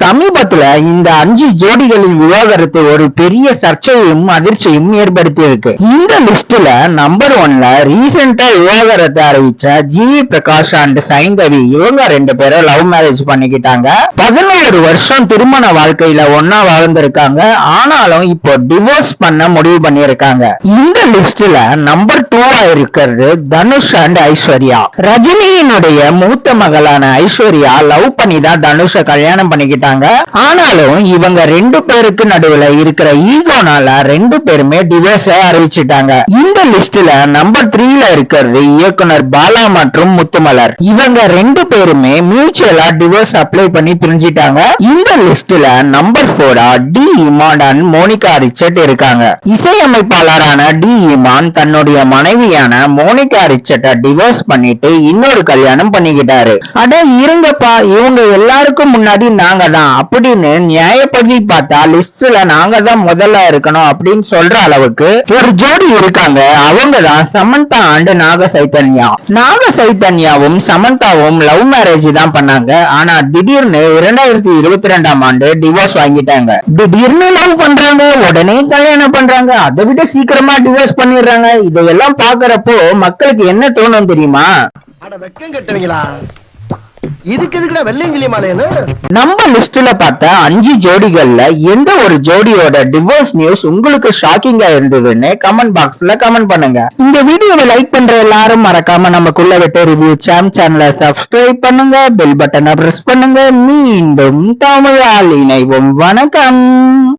சமீபத்துல இந்த அஞ்சு ஜோடிகளின் விவாகரத்து ஒரு பெரிய சர்ச்சையும் அதிர்ச்சியும் ஏற்படுத்தி இருக்கு இந்த லிஸ்ட்ல நம்பர் ஒன்ல ரீசெண்டா விவாகரத்தை அறிவிச்ச ஜிவி பிரகாஷ் அண்ட் சைந்தவி இவங்க ரெண்டு பேரும் லவ் மேரேஜ் பண்ணிக்கிட்டாங்க. பதினேழு வருஷம் திருமண வாழ்க்கையில ஒன்னா வாழ்ந்திருக்காங்க. ஆனாலும் இப்போ டிவோர்ஸ் பண்ண முடிவு பண்ணியிருக்காங்க. இந்த லிஸ்ட்ல நம்பர் டூவா இருக்கிறது தனுஷ் அண்ட் ஐஸ்வர்யா. ரஜினியினுடைய மூத்த மகளான ஐஸ்வர்யா லவ் பண்ணி தான் தனுஷ கல்யாணம் பண்ணி பண்ணிக்கிட்டாங்க ஆனாலும் இவங்க ரெண்டு பேருக்கு நடுவுல இருக்கிற ஈகோனால ரெண்டு பேருமே டிவோர்ஸ் அறிவிச்சிட்டாங்க. இந்த லிஸ்ட்ல நம்பர் த்ரீல இருக்கிறது இயக்குனர் பாலா மற்றும் முத்துமலர். இவங்க ரெண்டு பேருமே மியூச்சுவலா டிவோர்ஸ் அப்ளை பண்ணி பிரிஞ்சிட்டாங்க. இந்த லிஸ்ட்ல number four D Imman and Monica Richard இருக்காங்க. இசையமைப்பாளரான டி இமான் தன்னுடைய மனைவியான மோனிகா ரிச்சர்ட்டை டிவோர்ஸ் பண்ணிட்டு இன்னொரு கல்யாணம் பண்ணிக்கிட்டாரு. அட இருங்கப்பா இவங்க எல்லாருக்கும் முன்னாடி நாங்க தான் அப்படின்னு நியாயப்படி பார்த்தா லிஸ்ட்ல நாங்க தான் முதல்ல இருக்கணும் அப்படின்னு சொல்ற அளவுக்கு ஒரு ஜோடி இருக்காங்க. அவங்க தான் சமந்தா அண்ட் நாக சைத்தன்யா நாக சைத்தன்யாவும் சமந்தாவும் லவ் மேரேஜ் தான் பண்ணாங்க. ஆனா திடீர்னு இரண்டாயிரத்தி இருபத்தி ரெண்டாம் ஆண்டு டிவோர்ஸ் வாங்கிட்டாங்க. திடீர்னு லவ் பண்றாங்க உடனே கல்யாணம் பண்றாங்க. அதை விட சீக்கிரமா டிவோர்ஸ் பண்ணிடுறாங்க. இதையெல்லாம் பாக்குறப்போ மக்களுக்கு என்ன தோணும் தெரியுமா? அட வெக்கம் கட்டுவீங்களா? இதுக்கு எதுக்குடா வெள்ளையங்கிலி மாலைன்னு நம்ம லிஸ்ட்ல பார்த்த அஞ்சு ஜோடிகள்ல எந்த ஒரு ஜோடியோட டிவோர்ஸ் நியூஸ் உங்களுக்கு ஷாக்கிங்கா இருந்ததுன்னு கமெண்ட் பாக்ஸ்ல கமெண்ட் பண்ணுங்க. இந்த வீடியோவை லைக் பண்ற எல்லாரும் மறக்காம நமக்குள்ள விட்டு ரிவ்யூ சாம் சேனலை சப்ஸ்கிரைப் பண்ணுங்க பெல் பட்டனை பிரஸ் பண்ணுங்க. மீண்டும் தமிழால் இணைவோம். வணக்கம்.